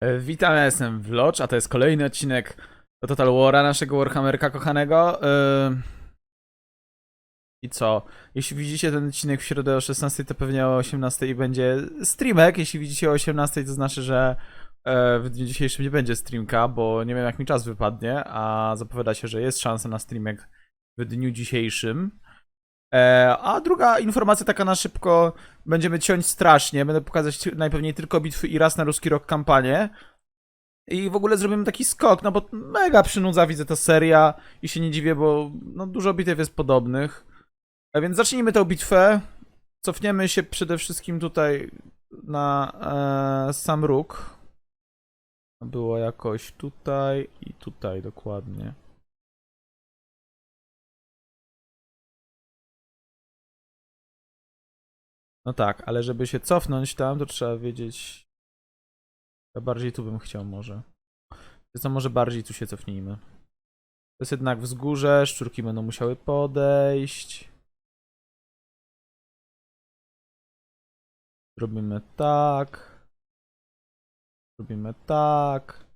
E, Witam, ja jestem Vlocz, a to jest kolejny odcinek do Total War'a, naszego Warhammerka kochanego. E, I co? Jeśli widzicie ten odcinek w środę o 16, to pewnie o 18 będzie streamek. Jeśli widzicie o 18, to znaczy, że e, w dniu dzisiejszym nie będzie streamka, bo nie wiem jak mi czas wypadnie, a zapowiada się, że jest szansa na streamek w dniu dzisiejszym. E, a druga informacja taka na szybko, będziemy ciąć strasznie, będę pokazać najpewniej tylko bitwy i raz na ruski rok kampanię. I w ogóle zrobimy taki skok, no bo mega przynudza, widzę ta seria i się nie dziwię, bo no, dużo bitew jest podobnych. A więc zacznijmy tę bitwę. Cofniemy się przede wszystkim tutaj na e, sam róg. Było jakoś tutaj i tutaj dokładnie. No tak, ale żeby się cofnąć tam, to trzeba wiedzieć. Ja bardziej tu bym chciał może. Co może bardziej tu się cofnijmy. To jest jednak wzgórze, szczurki będą musiały podejść. Zrobimy tak. Zrobimy tak.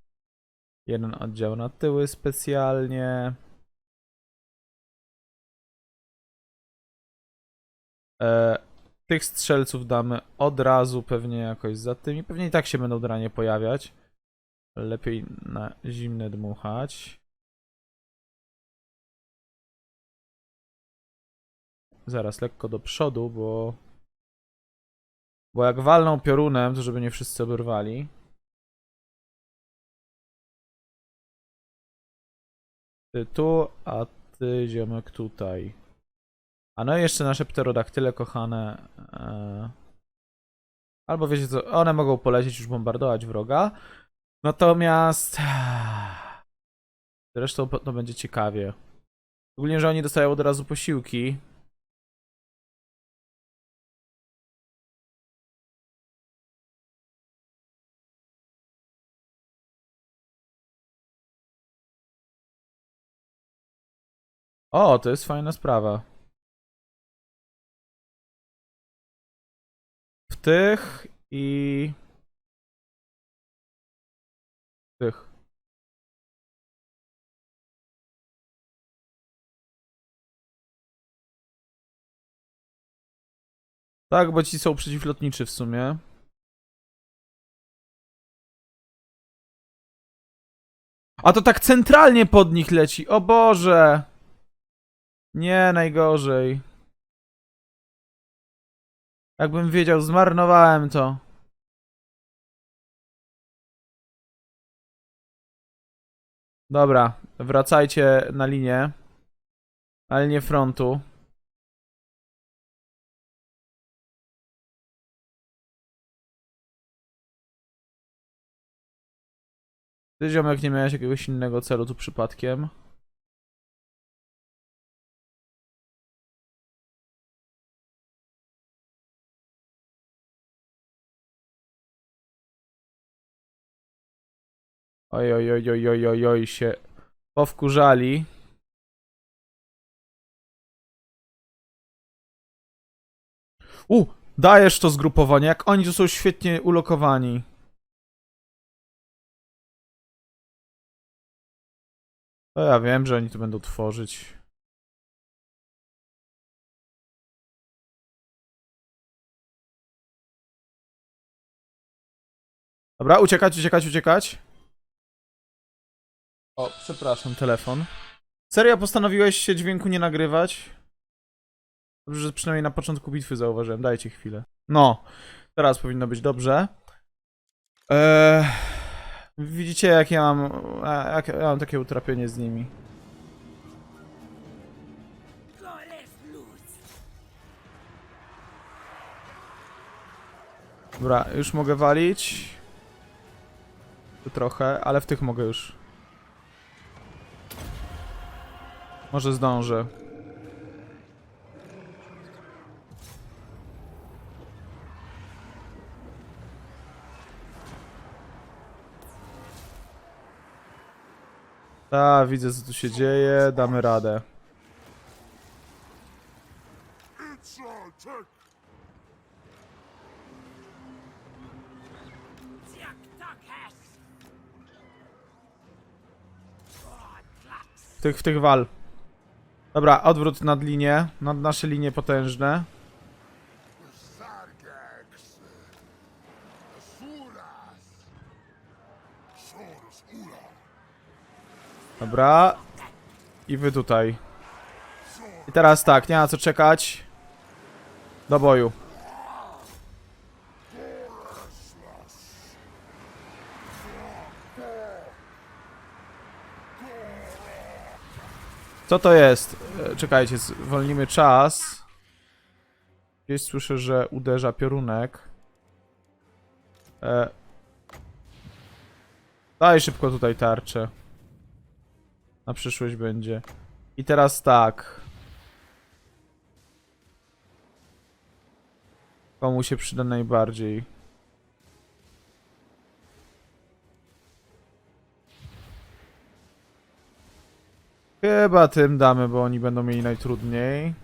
Jeden oddział na tyły specjalnie. E, tych strzelców damy od razu pewnie jakoś za tymi. Pewnie i tak się będą dranie pojawiać. Lepiej na zimne dmuchać. Zaraz lekko do przodu, bo... Bo jak walną piorunem, to żeby nie wszyscy oberwali. Ty tu, a ty ziomek tutaj. A no i jeszcze nasze pterodaktyle kochane. E... Albo wiecie co, one mogą polecieć już bombardować wroga. Natomiast... Zresztą po- to będzie ciekawie. Szczególnie, że oni dostają od razu posiłki. O, to jest fajna sprawa. Tych i... tych. Tak, bo ci są przeciwlotniczy w sumie. A to tak centralnie pod nich leci. O Boże! Nie, najgorzej. Jakbym wiedział, zmarnowałem to. Dobra, wracajcie na linię. Ale nie frontu. Ty ziomek nie miałeś jakiegoś innego celu tu przypadkiem? Oj, oj, oj, oj, oj, oj, oj, się powkurzali. U, dajesz to zgrupowanie, jak oni tu są świetnie ulokowani. To ja wiem, że oni tu będą tworzyć. Dobra, uciekać, uciekać, uciekać. O, przepraszam, telefon. Serio postanowiłeś się dźwięku nie nagrywać? Dobrze, że przynajmniej na początku bitwy zauważyłem. Dajcie chwilę. No, teraz powinno być dobrze. Eee, widzicie, jak ja mam, jak ja mam takie utrapienie z nimi. Dobra, już mogę walić. Tu trochę, ale w tych mogę już. Może zdążę. Tak, widzę co tu się dzieje, damy radę. Tych, w tych wal. Dobra, odwrót nad linię, nad nasze linie potężne. Dobra. I wy tutaj. I teraz tak, nie ma co czekać. Do boju. Co to jest? E, Czekajcie, zwolnimy czas. Gdzieś słyszę, że uderza piorunek. E... Daj szybko tutaj tarczę. Na przyszłość będzie. I teraz tak. Komu się przyda najbardziej? Chyba tym damy, bo oni będą mieli najtrudniej.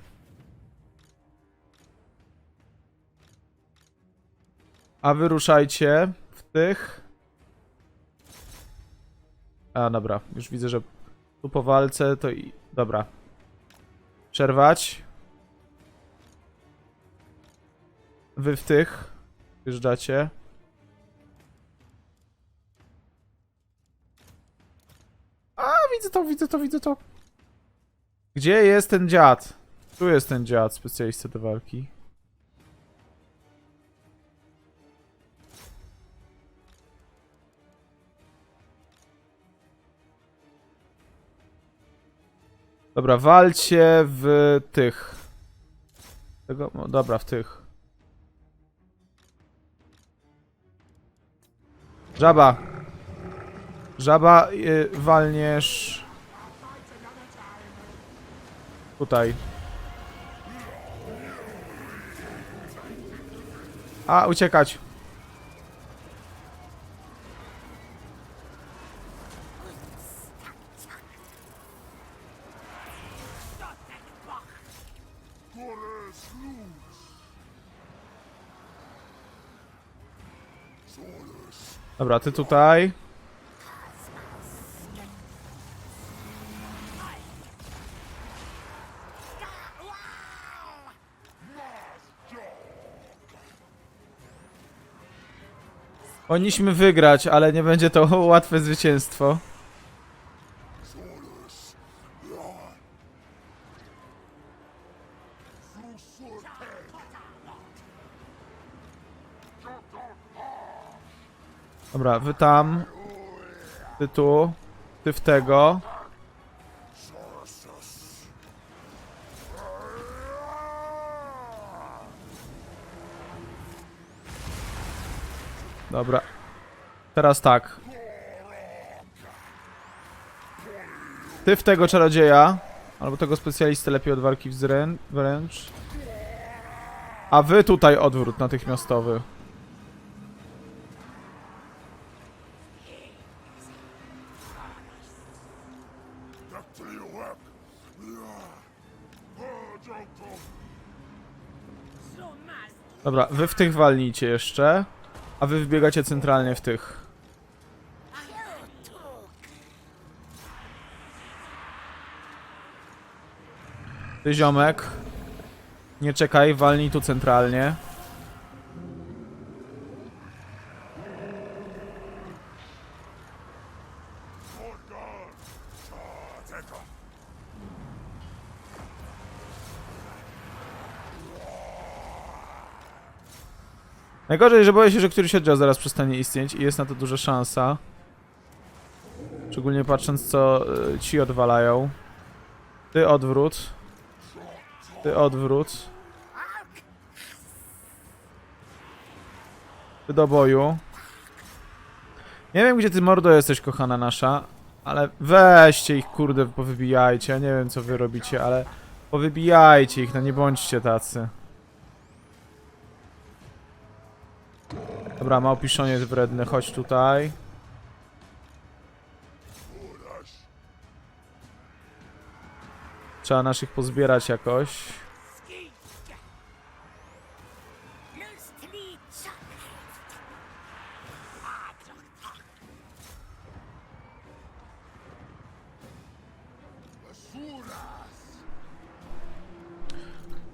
A wy ruszajcie w tych. A dobra, już widzę, że tu po walce to i... Dobra. Przerwać. Wy w tych. Wjeżdżacie. A, widzę to, widzę to, widzę to. Gdzie jest ten dziad? Tu jest ten dziad, specjalista do walki. Dobra, walcie w tych. Tego, no dobra, w tych. Żaba. Żaba, y, walniesz. Tutaj. A, uciekać. Dobra, ty tutaj. Powinniśmy wygrać, ale nie będzie to łatwe zwycięstwo. Dobra, wy tam. Ty tu. Ty w tego. Dobra. Teraz tak. Ty w tego czarodzieja. Albo tego specjalistę lepiej od walki wręcz. A wy tutaj odwrót natychmiastowy. Dobra, wy w tych walnijcie jeszcze. A wy wbiegacie centralnie w tych. Ty ziomek. Nie czekaj, walnij tu centralnie. Najgorzej, że boję się, że któryś oddział zaraz przestanie istnieć i jest na to duża szansa. Szczególnie patrząc co y, ci odwalają. Ty odwrót. Ty odwrót. Ty do boju. Nie wiem gdzie ty mordo jesteś kochana nasza, ale weźcie ich kurde powybijajcie. Ja nie wiem co wy robicie, ale powybijajcie ich, no nie bądźcie tacy. Dobra, małpiszoniec wredny, chodź tutaj. Trzeba naszych pozbierać jakoś.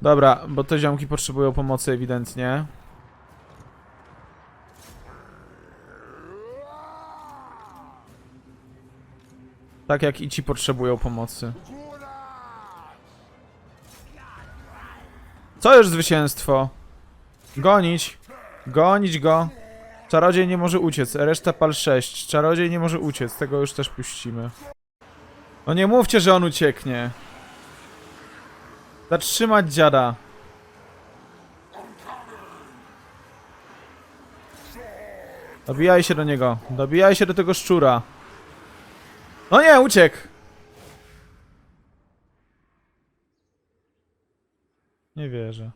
Dobra, bo te ziomki potrzebują pomocy ewidentnie. Tak jak i ci potrzebują pomocy. Co już zwycięstwo? Gonić. Gonić go. Czarodziej nie może uciec. Reszta pal 6. Czarodziej nie może uciec. Tego już też puścimy. No nie mówcie, że on ucieknie. Zatrzymać dziada. Dobijaj się do niego. Dobijaj się do tego szczura. No nie, uciekł. Nie wierzę.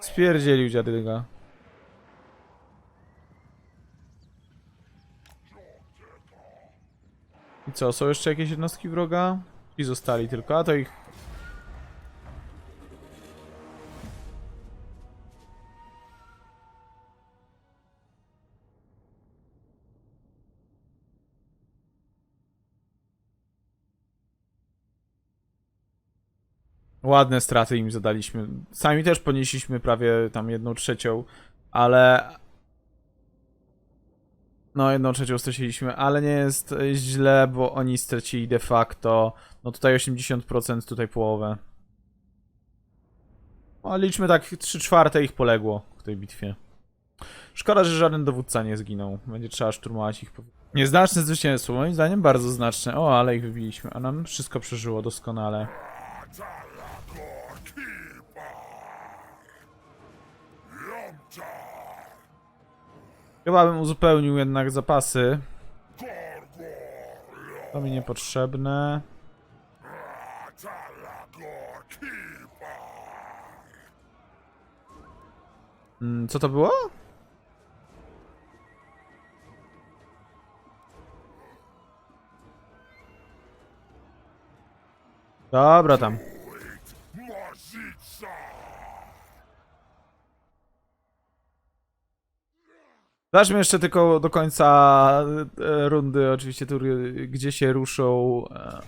Spierdzielił dziadyga. I co, są jeszcze jakieś jednostki wroga? I zostali tylko, a to ich... Ładne straty im zadaliśmy. Sami też ponieśliśmy prawie tam jedną trzecią, ale no, jedną trzecią straciliśmy, ale nie jest źle, bo oni stracili de facto. No tutaj 80%, tutaj połowę. No, liczmy tak, 3 czwarte ich poległo w tej bitwie. Szkoda, że żaden dowódca nie zginął. Będzie trzeba szturmować ich. Nieznaczne zwycięstwo, moim zdaniem bardzo znaczne. O, ale ich wybiliśmy, a nam wszystko przeżyło doskonale. Chyba bym uzupełnił jednak zapasy. To mi niepotrzebne. Mm, Co to było? Dobra tam. Zobaczmy jeszcze tylko do końca e, rundy, oczywiście tury, gdzie się ruszą. e.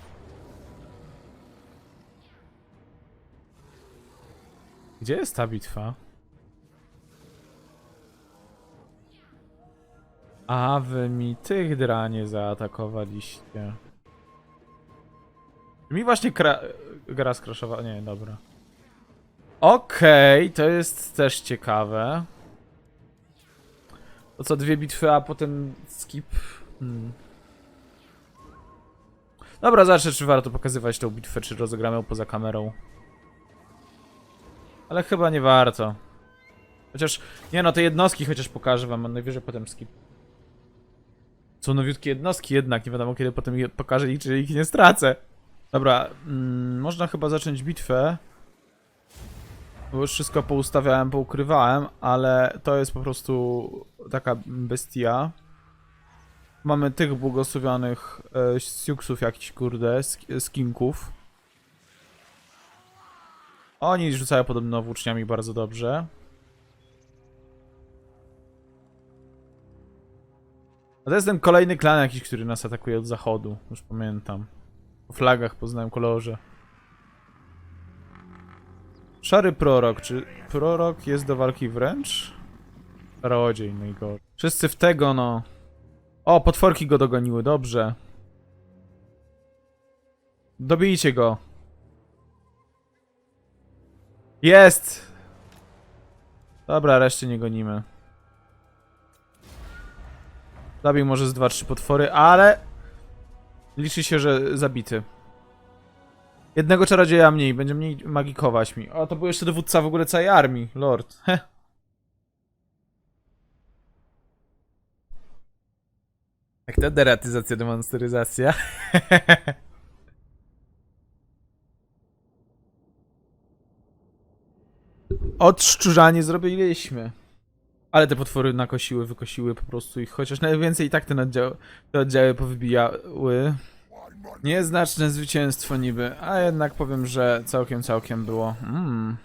Gdzie jest ta bitwa? A wy mi tych dranie zaatakowaliście. Mi właśnie kra gra skraszowała. Nie, dobra. Okej, to jest też ciekawe. To co, dwie bitwy, a potem skip? Hmm. Dobra, zacznę, czy warto pokazywać tą bitwę, czy rozegramy ją poza kamerą. Ale chyba nie warto. Chociaż, nie no, te jednostki chociaż pokażę wam, a najwyżej potem skip. Są nowiutkie jednostki jednak, nie wiadomo kiedy potem je pokażę ich, czy ich nie stracę. Dobra, mm, można chyba zacząć bitwę. Bo już wszystko poustawiałem, poukrywałem, ale to jest po prostu taka bestia. Mamy tych błogosławionych e, siuksów jakichś, kurde, sk- skinków. Oni rzucają podobno włóczniami bardzo dobrze. A to jest ten kolejny klan jakiś, który nas atakuje od zachodu. Już pamiętam. Po flagach poznałem kolorze. Szary prorok. Czy prorok jest do walki wręcz? Czarodziej najgorszy. Wszyscy w tego, no. O, potworki go dogoniły, dobrze. Dobijcie go. Jest! Dobra, reszcie nie gonimy. Zabił może z 2-3 potwory, ale... Liczy się, że zabity. Jednego czarodzieja mniej, będzie mniej magikować mi. O, to był jeszcze dowódca w ogóle całej armii, lord. Heh. Jak to deratyzacja, demonstryzacja. Odszczurzanie zrobiliśmy. Ale te potwory nakosiły, wykosiły po prostu ich, chociaż najwięcej i tak te, te oddziały powybijały. Nieznaczne zwycięstwo niby, a jednak powiem, że całkiem, całkiem było. Mm.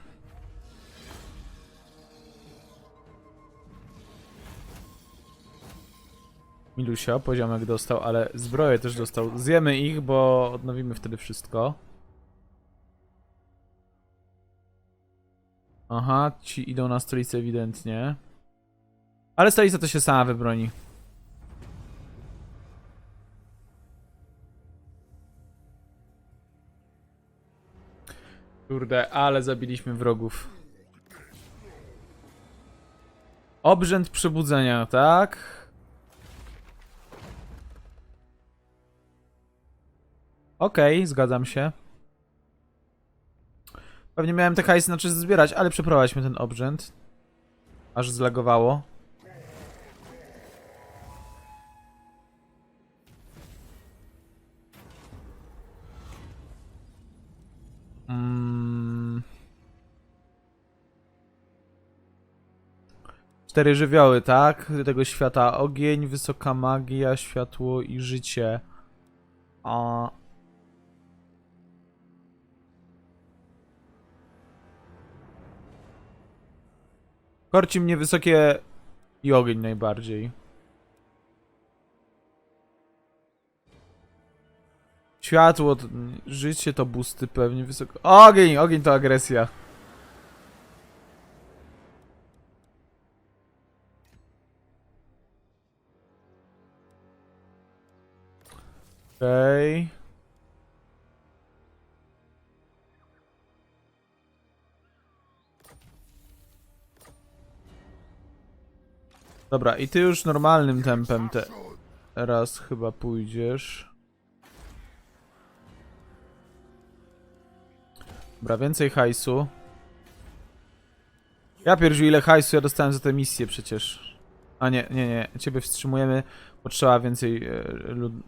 Milusio, poziomek dostał, ale zbroję też dostał. Zjemy ich, bo odnowimy wtedy wszystko. Aha, ci idą na stolicę ewidentnie. Ale stolica to się sama wybroni. Kurde, ale zabiliśmy wrogów. Obrzęd przebudzenia, tak? Okej, zgadzam się. Pewnie miałem te hajsy na czas zbierać, ale przeprowadźmy ten obrzęd. Aż zlagowało. Cztery żywioły, tak? Tego świata. Ogień, wysoka magia, światło i życie. A... Korci mnie wysokie i ogień najbardziej. Światło, życie to busty pewnie wysoko. Ogień, ogień to agresja. Okej. Dobra, i ty już normalnym tempem te teraz chyba pójdziesz. Dobra, więcej hajsu. Ja pierdziu ile hajsu ja dostałem za tę misję przecież. A nie, nie, nie, ciebie wstrzymujemy, bo trzeba więcej e,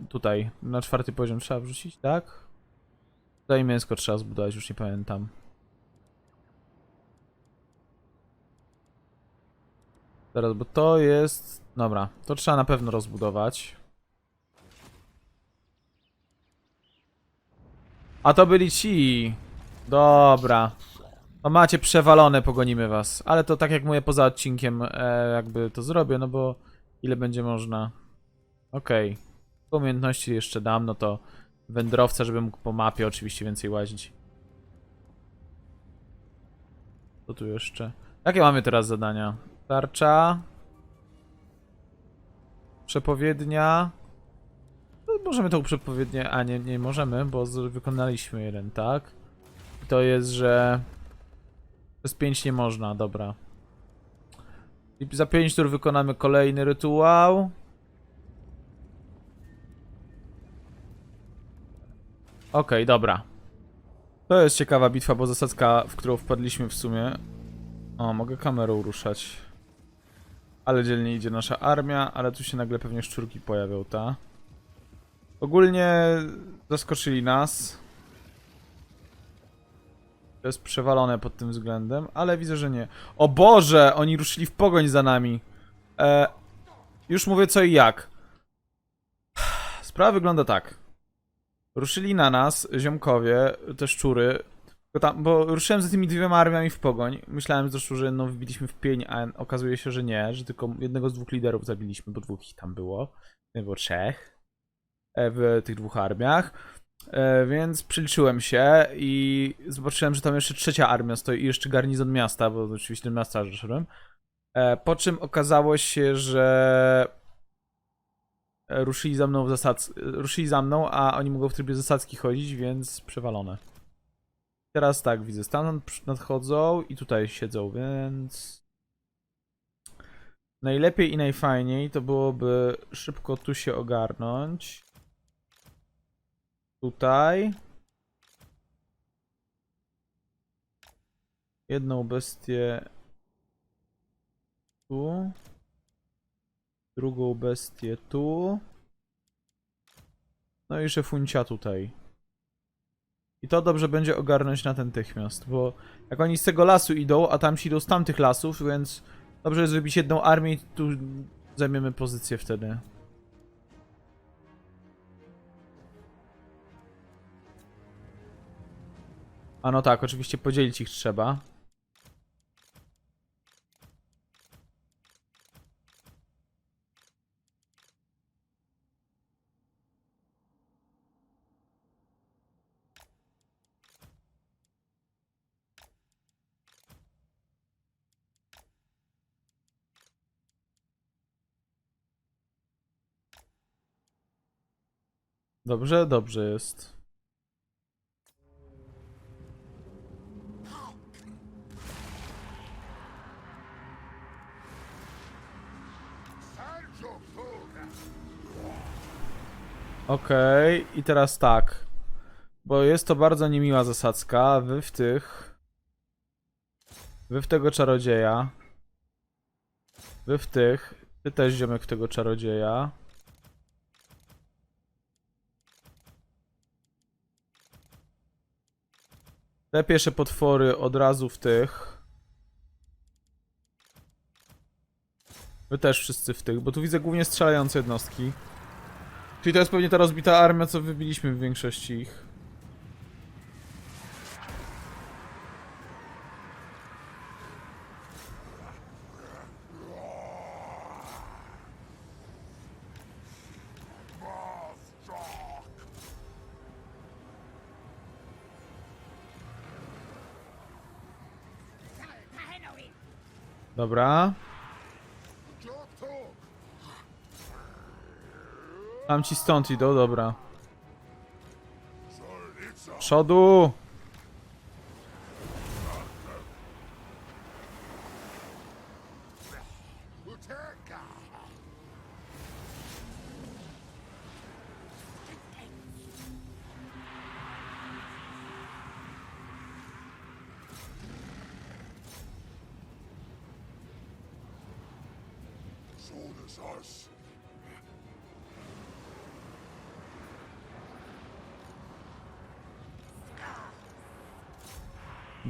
tutaj, na czwarty poziom trzeba wrzucić, tak? Tutaj mięsko trzeba zbudować, już nie pamiętam. Teraz, bo to jest... Dobra, to trzeba na pewno rozbudować. A to byli ci. Dobra. No macie przewalone, pogonimy was. Ale to tak jak mówię, poza odcinkiem e, jakby to zrobię, no bo ile będzie można. Okej. Okay. Umiejętności jeszcze dam, no to wędrowca, żeby mógł po mapie oczywiście więcej łazić. Co tu jeszcze? Jakie mamy teraz zadania? Tarcza. Przepowiednia. No, możemy tą przepowiednię, a nie, nie możemy, bo wykonaliśmy jeden, tak? I to jest, że przez 5 nie można, dobra. I za 5 tur wykonamy kolejny rytuał. Okej, dobra. To jest ciekawa bitwa, bo zasadzka, w którą wpadliśmy w sumie. O, mogę kamerą ruszać. Ale dzielnie idzie nasza armia, ale tu się nagle pewnie szczurki pojawią, ta? Ogólnie zaskoczyli nas. To jest przewalone pod tym względem, ale widzę, że nie. O Boże, oni ruszyli w pogoń za nami. E, już mówię co i jak. Sprawa wygląda tak. Ruszyli na nas ziomkowie, te szczury. Tylko tam, bo ruszyłem za tymi dwiema armiami w pogoń. Myślałem zresztą, że no wbiliśmy w pień, a okazuje się, że nie, że tylko jednego z dwóch liderów zabiliśmy, bo dwóch ich tam było. Nie było trzech e, w tych dwóch armiach. E, więc przeliczyłem się i zobaczyłem, że tam jeszcze trzecia armia stoi i jeszcze garnizon miasta, bo oczywiście miasta doszedłem. E, po czym okazało się, że ruszyli za mną w zasad... ruszyli za mną, a oni mogą w trybie zasadzki chodzić, więc przewalone. Teraz tak, widzę, stamtąd nadchodzą i tutaj siedzą, więc... Najlepiej i najfajniej to byłoby szybko tu się ogarnąć. Tutaj. Jedną bestię tu. Drugą bestię tu. No i szefuncia tutaj. I to dobrze będzie ogarnąć natychmiast, bo jak oni z tego lasu idą, a tam ci idą z tamtych lasów, więc dobrze jest zrobić jedną armię i tu zajmiemy pozycję wtedy. A no tak, oczywiście podzielić ich trzeba. Dobrze, dobrze jest. Okej, i teraz tak. Bo jest to bardzo niemiła zasadzka. Wy w tych. Wy w tego czarodzieja. Wy w tych. Ty też ziomek w tego czarodzieja. Te pierwsze potwory od razu w tych. Wy też wszyscy w tych, bo tu widzę głównie strzelające jednostki. Czyli to jest pewnie ta rozbita armia, co wybiliśmy w większości ich. Dobra. Tam ci stąd idą, dobra. Przodu!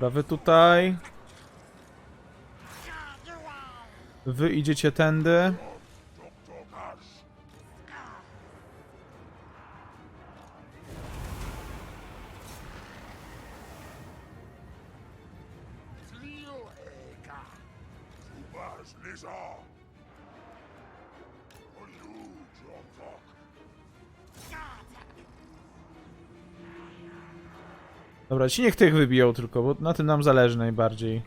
Wy tutaj. Wy idziecie tędy. Subas Dobra, ci niech tych wybiją tylko, bo na tym nam zależy najbardziej.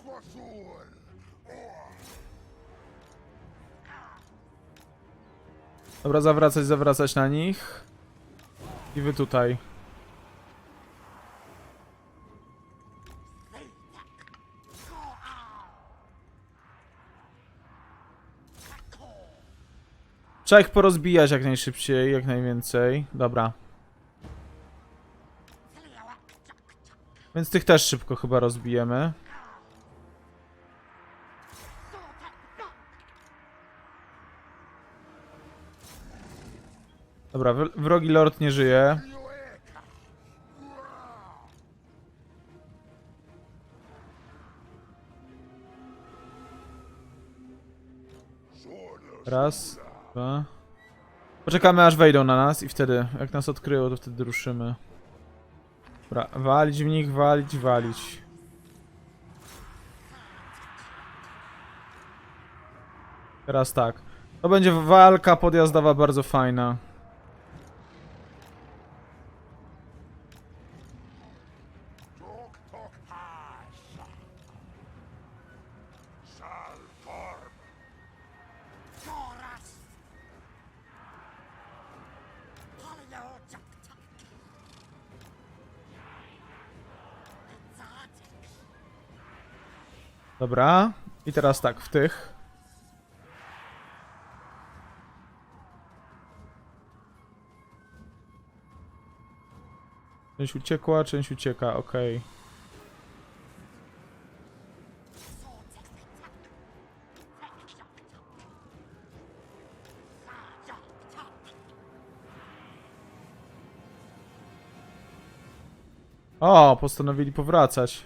Kaikwasul. Or. Dobra, zawracać, zawracać na nich. I wy tutaj. Trzeba ich porozbijać jak najszybciej, jak najwięcej. Dobra. Więc tych też szybko chyba rozbijemy. Dobra, wr- wrogi lord nie żyje. Raz, dwa. Poczekamy aż wejdą na nas i wtedy, jak nas odkryją, to wtedy ruszymy. Dobra, walić w nich, walić, walić. Teraz tak. To będzie walka podjazdowa bardzo fajna. Dobra. I teraz tak, w tych. Część uciekła, część ucieka, okej. O, postanowili powracać.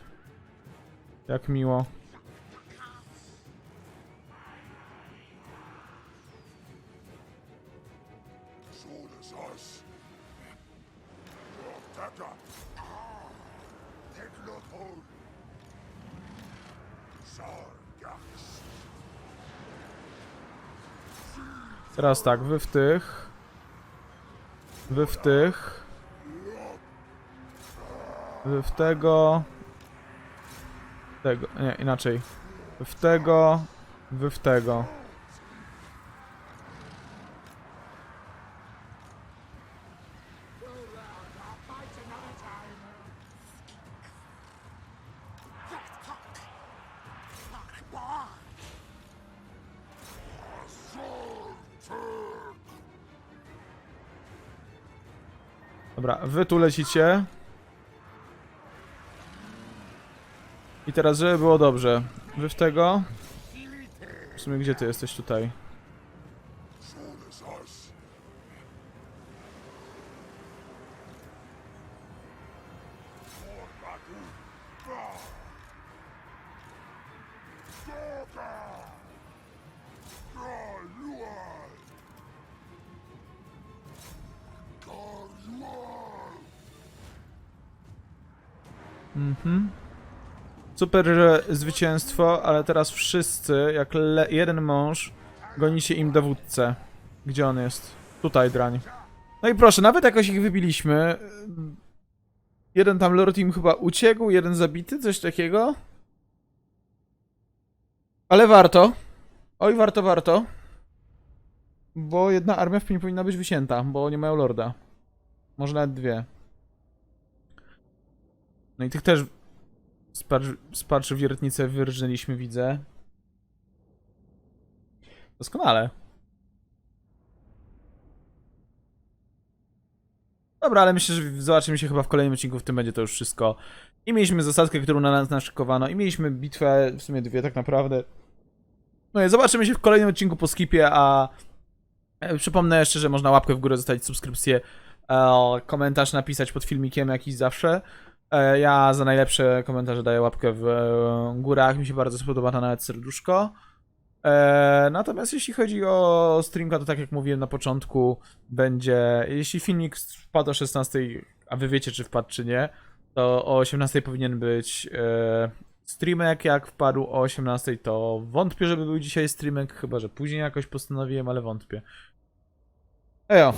Jak miło. Teraz tak, wy w tych. Wy w tych. Wy w tego. Tego. Nie, inaczej. Wy w tego. Wy w tego. Dobra, wy tu lecicie. I teraz, żeby było dobrze. Wy w tego. W sumie gdzie ty jesteś tutaj? Super, że zwycięstwo, ale teraz wszyscy, jak jeden mąż, gonicie im dowódcę. Gdzie on jest? Tutaj, drań. No i proszę, nawet jakoś ich wybiliśmy. Jeden tam Lord im chyba uciekł, jeden zabity, coś takiego. Ale warto. Oj, warto, warto. Bo jedna armia w nie powinna być wycięta, bo nie mają Lorda. Może nawet dwie. No i tych też Sparczy wiertnicę wyrżnęliśmy, widzę. Doskonale. Dobra, ale myślę, że zobaczymy się chyba w kolejnym odcinku, w tym będzie to już wszystko. I mieliśmy zasadkę, którą na nas naszykowano, i mieliśmy bitwę, w sumie dwie tak naprawdę. No i zobaczymy się w kolejnym odcinku po skipie, a e, przypomnę jeszcze, że można łapkę w górę zostawić, subskrypcję, e, komentarz napisać pod filmikiem jakiś zawsze. E, Ja za najlepsze komentarze daję łapkę w e, górach. Mi się bardzo spodoba to nawet serduszko. E, natomiast jeśli chodzi o streamka, to tak jak mówiłem na początku, będzie. Jeśli filmik wpadł o 16, a wy wiecie, czy wpadł, czy nie, to o 18 powinien być streamek. Jak wpadł o 18, to wątpię, żeby był dzisiaj streamek, chyba że później jakoś postanowiłem, ale wątpię. Ejo.